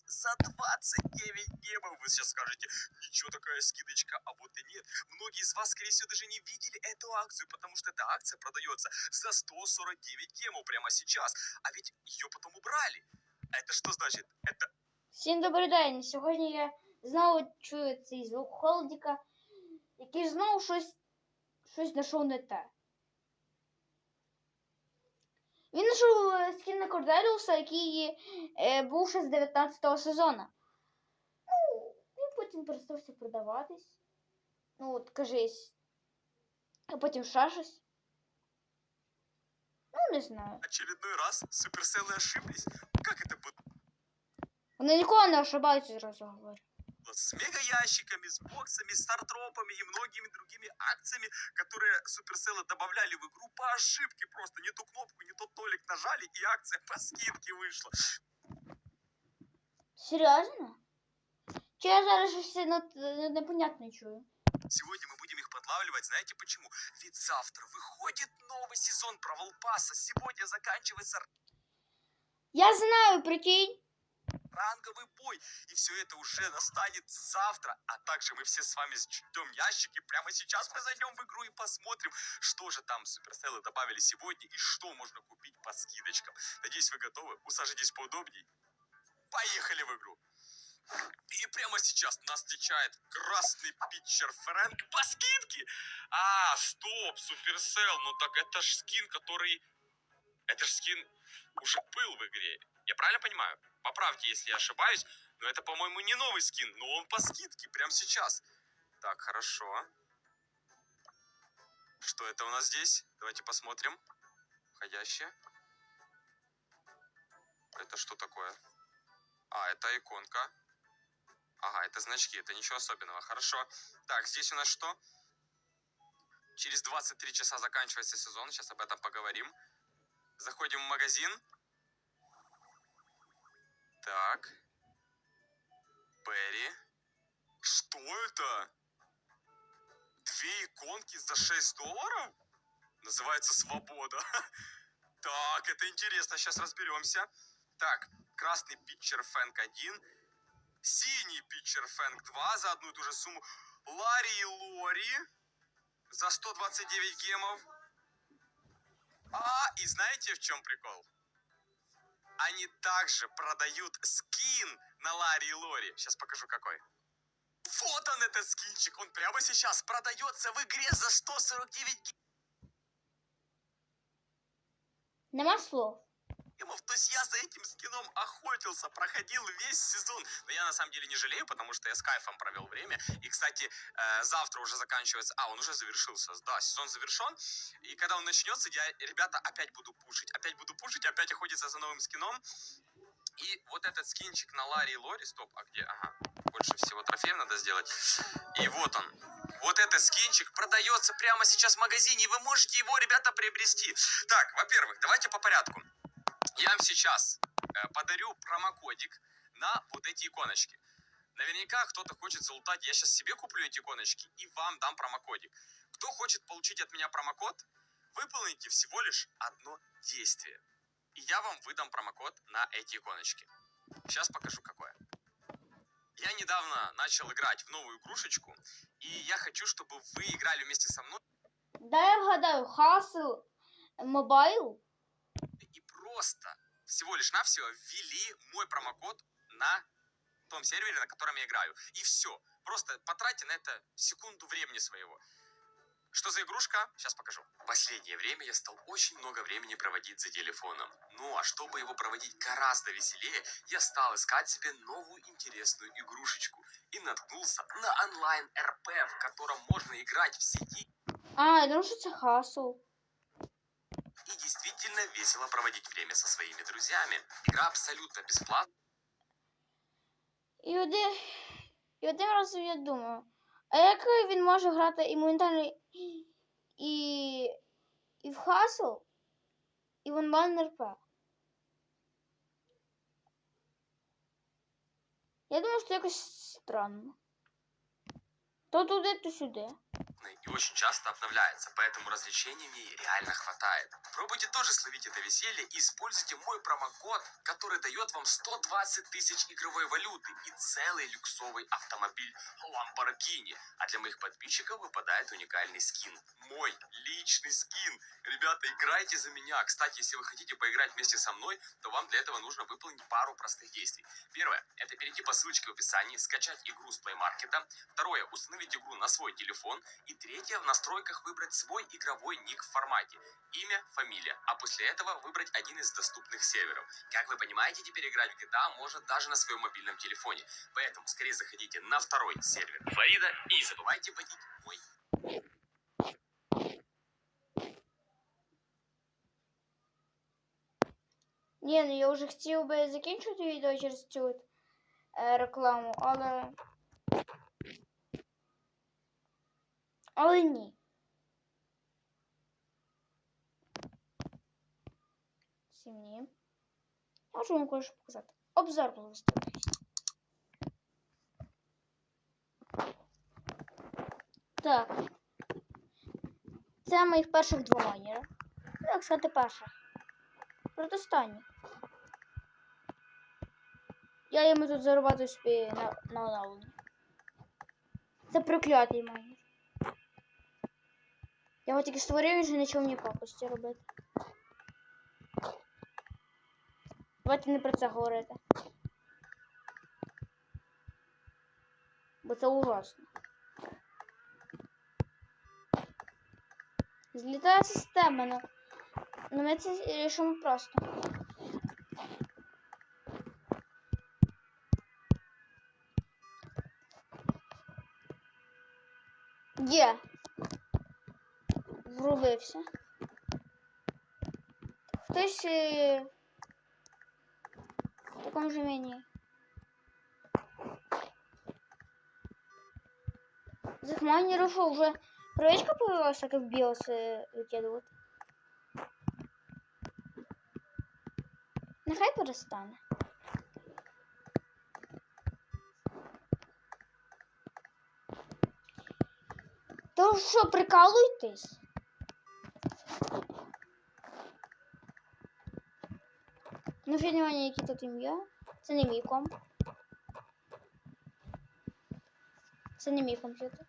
сейчас за 29 гемов. Вы сейчас скажете, ничего такая скидочка, а вот и нет. Многие из вас, скорее всего, даже не видели эту акцию, потому что эта акция продается за 149 гемов прямо сейчас. А ведь ее потом убрали. Это что значит? Это Всім добрий день! Сьогодні я знову чую цей звук холодіка, який знову щось, щось знайшов не те. Він знайшов е, скін на Корделіуса, який е, був ще з 19-го сезону. Ну, він потім перестався продаватись. Ну, от кажись. А потім ще щось. Ну, не знаю. очередной раз суперселы ошиблись. Как это было? Вони ніколи не ошибаються, зразу говорю. С мега-ящиками, с боксами, стартропами и многими другими акциями, которые суперселы добавляли в игру по ошибке. Просто не ту кнопку, не тот толик нажали, и акция по скидке вышла. Серйозно? Чи я зараз щось не- не- непонятне чую? Сегодня мы будем их подлавливать, знаете почему? Ведь завтра выходит новый сезон Провал Пасса. Сегодня заканчивается Я знаю, прикинь. Ранговый бой. И все это уже настанет завтра. А также мы все с вами ждем ящики. Прямо сейчас мы зайдем в игру и посмотрим, что же там суперселы добавили сегодня и что можно купить по скидочкам. Надеюсь, вы готовы. Усаживайтесь поудобней. Поехали в игру. И прямо сейчас нас встречает красный питчер Фрэнк по скидке. А, стоп, Суперсел, ну так это ж скин, который... Это ж скин уже был в игре. Я правильно понимаю? Поправьте, если я ошибаюсь, но это, по-моему, не новый скин, но он по скидке прямо сейчас. Так, хорошо. Что это у нас здесь? Давайте посмотрим. Входящее. Это что такое? А, это иконка. Ага, это значки, это ничего особенного. Хорошо. Так, здесь у нас что? Через 23 часа заканчивается сезон, сейчас об этом поговорим. Заходим в магазин. Так. Берри. Что это? Две иконки за 6 долларов? Называется свобода. Так, это интересно, сейчас разберемся. Так, красный питчер Фэнк 1, синий питчер Фэнк 2 за одну и ту же сумму, Ларри и Лори за 129 гемов. А, и знаете в чем прикол? Они также продают скин на Ларри и Лори. Сейчас покажу какой. Вот он этот скинчик, он прямо сейчас продается в игре за 149 Нема слов. Гемов. То есть я за этим скином охотился, проходил весь сезон. Но я на самом деле не жалею, потому что я с кайфом провел время. И, кстати, э, завтра уже заканчивается... А, он уже завершился. Да, сезон завершен. И когда он начнется, я, ребята, опять буду пушить. Опять буду пушить, опять охотиться за новым скином. И вот этот скинчик на Ларри и Лори... Стоп, а где? Ага. Больше всего трофеев надо сделать. И вот он. Вот этот скинчик продается прямо сейчас в магазине, и вы можете его, ребята, приобрести. Так, во-первых, давайте по порядку. Я вам сейчас э, подарю промокодик на вот эти иконочки. Наверняка кто-то хочет залутать. Я сейчас себе куплю эти иконочки и вам дам промокодик. Кто хочет получить от меня промокод, выполните всего лишь одно действие. И я вам выдам промокод на эти иконочки. Сейчас покажу какое. Я недавно начал играть в новую игрушечку, и я хочу, чтобы вы играли вместе со мной Дай я вгадаю, Хасл Мобайл? Просто всего лишь навсего ввели мой промокод на том сервере, на котором я играю. И все. Просто потратьте на это секунду времени своего. Что за игрушка? Сейчас покажу. В последнее время я стал очень много времени проводить за телефоном. Ну а чтобы его проводить гораздо веселее, я стал искать себе новую интересную игрушечку. И наткнулся на онлайн-РП, в котором можно играть в сети А, це Хасл. И действительно весело проводить время со своими друзьями. Игра абсолютно один, і один раз я думаю, а як він може грати і моментально і, і в Хасл, і в онлайн РП? Я думаю, що це якось странно. То туди, то сюди. И очень часто обновляется, поэтому ней реально хватает. Пробуйте тоже словить это веселье и используйте мой промокод, который дает вам 120 тысяч игровой валюты и целый люксовый автомобиль Lamborghini. А для моих подписчиков выпадает уникальный скин. Мой личный скин. Ребята, играйте за меня. Кстати, если вы хотите поиграть вместе со мной, то вам для этого нужно выполнить пару простых действий. Первое – это перейти по ссылочке в описании, скачать игру с Play Market. Второе – установить игру на свой телефон. И третье – в настройках выбрать свой игровой ник в формате. Имя, фамилия. А после этого выбрать один из доступных серверов. Как вы понимаете, теперь играть в GTA можно даже на своем мобильном телефоне. Поэтому скорее заходите на второй сервер Флорида и не забывайте вводить мой Ні, ну я вже хотів би закінчити відео через цю от, е, рекламу, але. Але ні. Всім ні. Можу вам кое-що показати. Обзор благословити. Так. Це моїх перших два майнера. Ну, як сказати, перша. Протистанні. Я йому тут зарабатую собі на, на оновлення. Це проклятий майнер. Я його тільки створив, він же нічого мені пакості робити. Давайте не про це говорити. Бо це ужасно. Злітає система, ну. Ну ми це рішимо просто. Є. пролився. Хтось е, в такому же мені. Захмайнеру що, вже троечка появилась, так как Биос е, выкидывают. Нехай перестане. То що, прикалуйтесь? Ну, ще немає які тут ім'я. Це не мій комп. Це не мій комп'ютер.